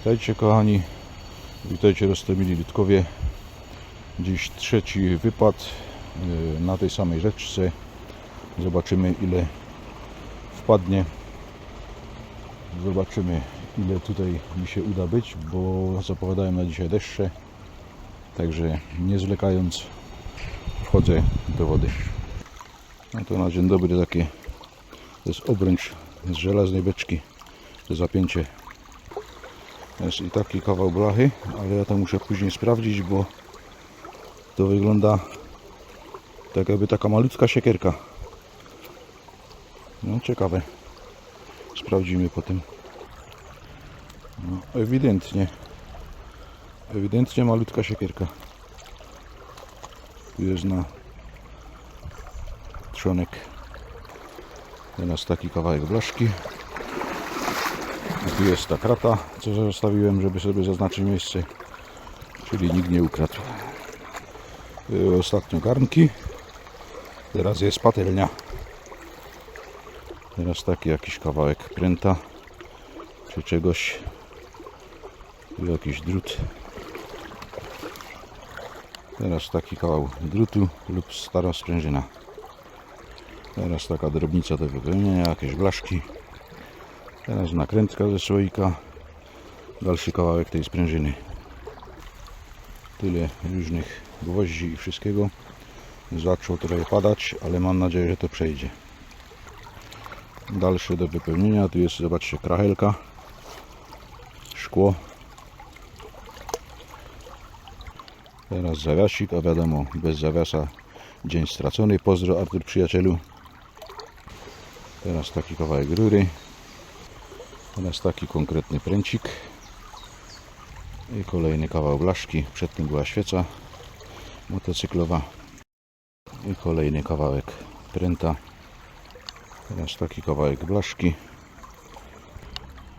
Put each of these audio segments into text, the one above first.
Witajcie kochani, witajcie roztomili Litkowie. Dziś trzeci wypad y, na tej samej rzeczce. Zobaczymy ile wpadnie. Zobaczymy ile tutaj mi się uda być, bo zapowiadają na dzisiaj deszcze. Także nie zwlekając wchodzę do wody. No to na dzień dobry takie to jest obręcz z żelaznej beczki. To zapięcie jest i taki kawał blachy, ale ja to muszę później sprawdzić, bo to wygląda tak jakby taka malutka siekierka. No ciekawe. Sprawdzimy potem. No, ewidentnie. Ewidentnie malutka siekierka. Tu jest na trzonek. Teraz taki kawałek blaszki. A tu jest ta krata, co zostawiłem, żeby sobie zaznaczyć miejsce. Czyli nikt nie ukradł. Były ostatnio garnki. Teraz jest patelnia. Teraz taki jakiś kawałek pręta czy czegoś. Tu jakiś drut. Teraz taki kawał drutu lub stara sprężyna. Teraz taka drobnica do wypełnienia, jakieś blaszki. Teraz nakrętka ze słoika. Dalszy kawałek tej sprężyny. Tyle różnych gwoździ i wszystkiego. Zaczął trochę padać, ale mam nadzieję, że to przejdzie. Dalsze do wypełnienia. Tu jest, zobaczcie, krachelka. Szkło. Teraz zawiasik, a wiadomo, bez zawiasa dzień stracony. Pozdro Artur przyjacielu. Teraz taki kawałek rury. Teraz taki konkretny pręcik. I kolejny kawał blaszki. Przed tym była świeca motocyklowa. I kolejny kawałek pręta. Teraz taki kawałek blaszki.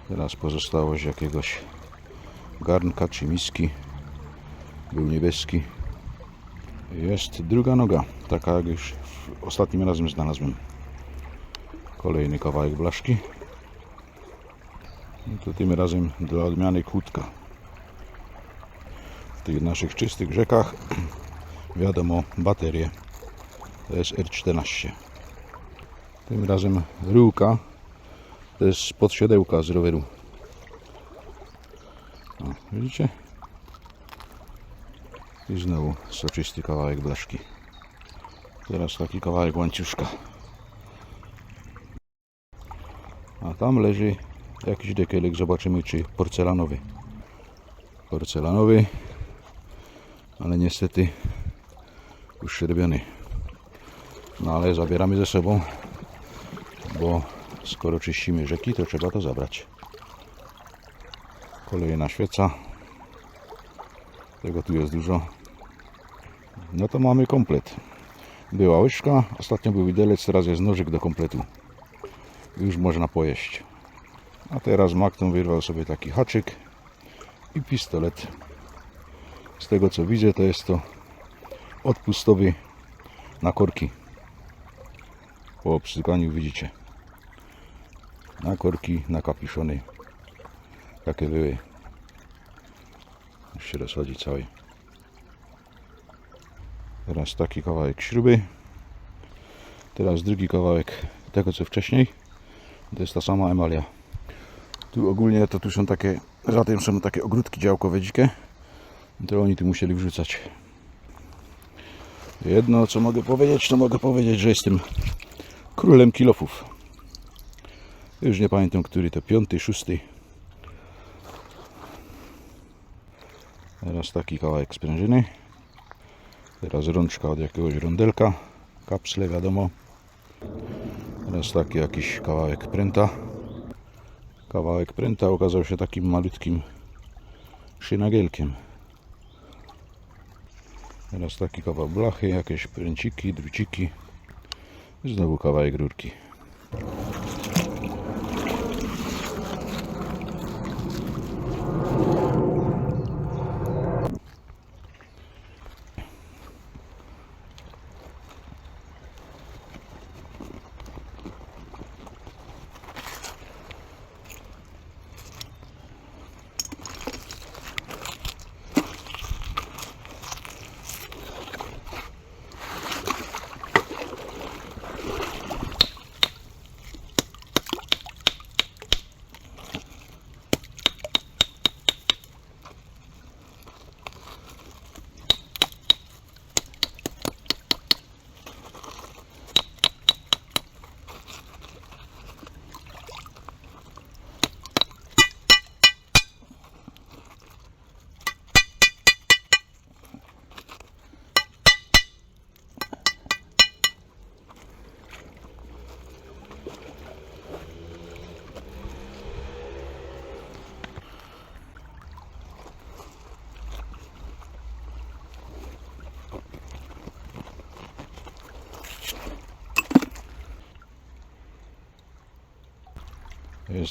Teraz pozostałość jakiegoś garnka czy miski. Był niebieski. Jest druga noga, taka jak już ostatnim razem znalazłem. Kolejny kawałek blaszki. I to tym razem dla odmiany kłódka. W tych naszych czystych rzekach wiadomo baterie. To jest R14. Tym razem ryłka. To jest spod siodełka z roweru. O, widzicie? I znowu soczysty kawałek blaszki. Teraz taki kawałek łańcuszka. A tam leży jakiś dekielek. Zobaczymy czy porcelanowy. Porcelanowy. Ale niestety uszczerbiony. No ale zabieramy ze sobą. Bo skoro czyścimy rzeki to trzeba to zabrać. Kolejna świeca. Tego tu jest dużo. No to mamy komplet. Była łyżka, ostatnio był widelec, teraz jest nożyk do kompletu. Już można pojeść. A teraz Makton wyrwał sobie taki haczyk i pistolet. Z tego co widzę to jest to odpustowy na korki. Po obstukaniu widzicie. Na korki, na kapiszony. Takie były. Już się rozchodzi cały. Teraz taki kawałek śruby. Teraz drugi kawałek tego co wcześniej. To jest ta sama emalia. Tu ogólnie to tu są takie, za tym są takie ogródki działkowe dzikie. To oni tu musieli wrzucać. Jedno co mogę powiedzieć, to mogę powiedzieć, że jestem królem kilofów. Już nie pamiętam, który to piąty, szósty. Teraz taki kawałek sprężyny. Teraz rączka od jakiegoś rondelka. Kapsle wiadomo. Teraz taki jakiś kawałek pręta. Kawałek pręta okazał się takim malutkim szynagielkiem. Teraz taki kawał blachy, jakieś pręciki, druciki. Znowu kawałek rurki.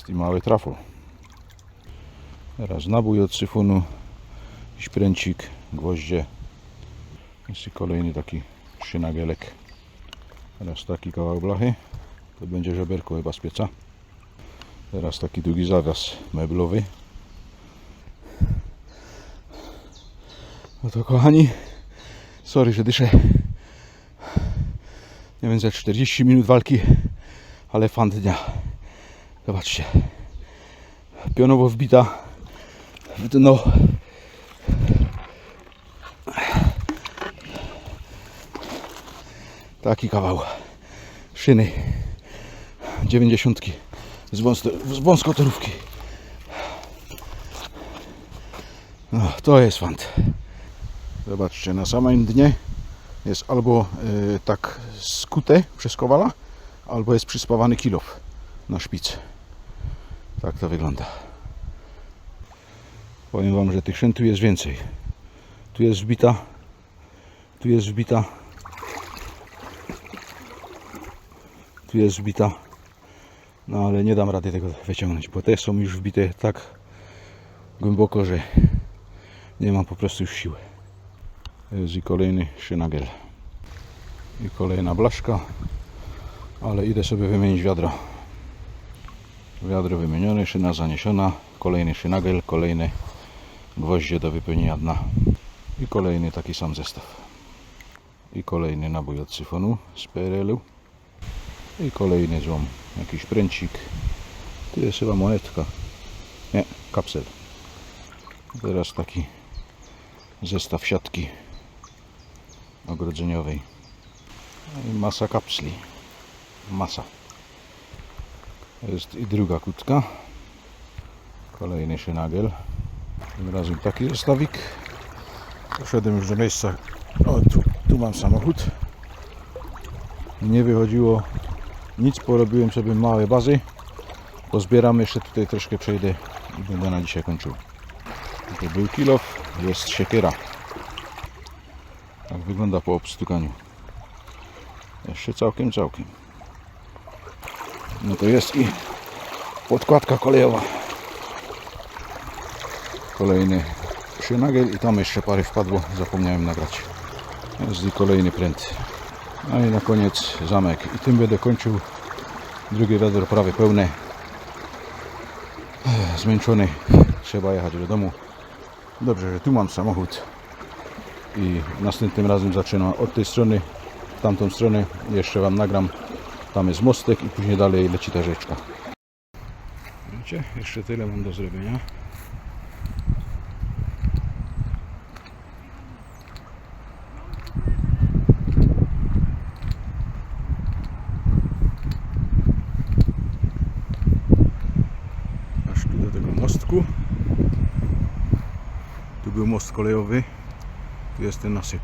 I mały trafo. Teraz nabój od syfonu, jakiś pręcik, gwoździe. Jest kolejny taki szynagelek. Teraz taki kawałek blachy. To będzie żeberko chyba z pieca. Teraz taki długi zawias meblowy. No to kochani, sorry, że dyszę. Nie wiem, za 40 minut walki, ale fan dnia. Zobaczcie. Pionowo wbita w dno. Taki kawał szyny 90 z, wąsko, z wąskotorówki. No, to jest fant. Zobaczcie, na samym dnie jest albo y, tak skute przez kowala, albo jest przyspawany kilof na szpic. Tak to wygląda. Powiem Wam, że tych szyn tu jest więcej. Tu jest wbita, tu jest wbita, tu jest wbita. No ale nie dam rady tego wyciągnąć, bo te są już wbite tak głęboko, że nie mam po prostu już siły. Jest i kolejny szynagel. I kolejna blaszka. Ale idę sobie wymienić wiadro. Wiadro wymienione, szyna zaniesiona. Kolejny szynagel, kolejne gwoździe do wypełnienia dna. I kolejny taki sam zestaw. I kolejny nabój od syfonu z PRL-u. I kolejny złom. Jakiś pręcik. Tu jest chyba monetka. Nie, kapsel. Teraz taki zestaw siatki ogrodzeniowej. No i masa kapsli. Masa. Jest i druga kutka. Kolejny szynagel. Tym razem taki zestawik. Poszedłem już do miejsca. O, tu, tu mam samochód. Nie wychodziło nic. Porobiłem sobie małe bazy. Pozbieram jeszcze tutaj troszkę przejdę i będę na dzisiaj kończył. To był kilof, jest siekiera. Tak wygląda po obstukaniu. Jeszcze całkiem, całkiem. No to jest i podkładka kolejowa. Kolejny szynagel i tam jeszcze parę wpadło, zapomniałem nagrać. Jest i kolejny pręt. No i na koniec zamek. I tym będę kończył. Drugie wiadro prawie pełne. Ech, Zmęczony. Trzeba jechać do domu. Dobrze, że tu mam samochód i następnym razem zaczynam od tej strony w tamtą stronę jeszcze Wam nagram tam jest mostek i później dalej leci ta rzeczka. Widzicie, jeszcze tyle mam do zrobienia. Aż tu do tego mostku. Tu był most kolejowy. Tu jest ten nasyp.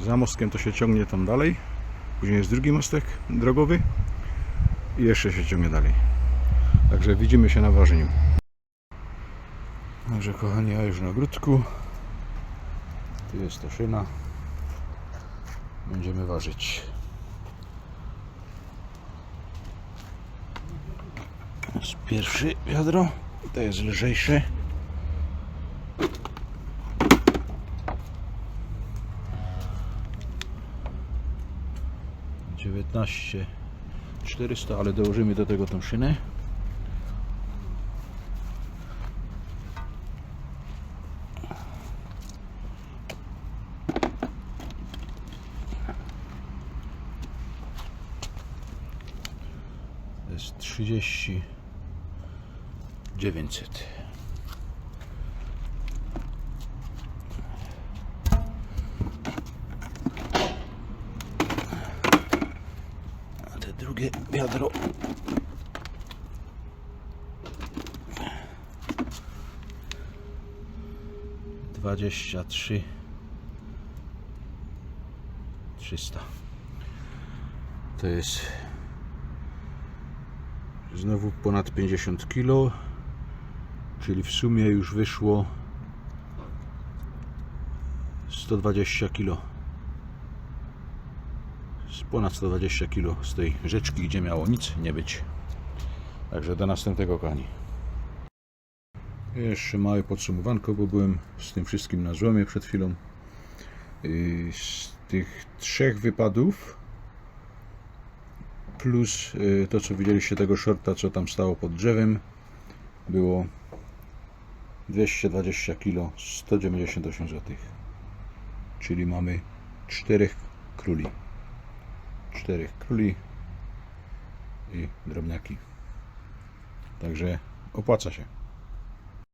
Za mostkiem to się ciągnie tam dalej. Później jest drugi mostek drogowy i jeszcze się ciągnie dalej. Także widzimy się na ważeniu. Także kochani, ja już na ogródku. Tu jest ta szyna. Będziemy ważyć. Jest pierwszy wiadro. To jest lżejsze. Dziewiętnaście 400, ale dołożymy do tego tą szynę. Jest 30 900. wiadro. Dwadzieścia trzy. Trzysta. To jest znowu ponad 50 kg, czyli w sumie już wyszło 120 kg z ponad 120 kg z tej rzeczki, gdzie miało nic nie być. Także do następnego kani. Jeszcze małe podsumowanko, bo byłem z tym wszystkim na złomie przed chwilą. Yy, Z tych trzech wypadów plus yy, to co widzieliście tego shorta co tam stało pod drzewem było 220 kg 198 zł czyli mamy czterech króli czterech króli i drobniaki. Także opłaca się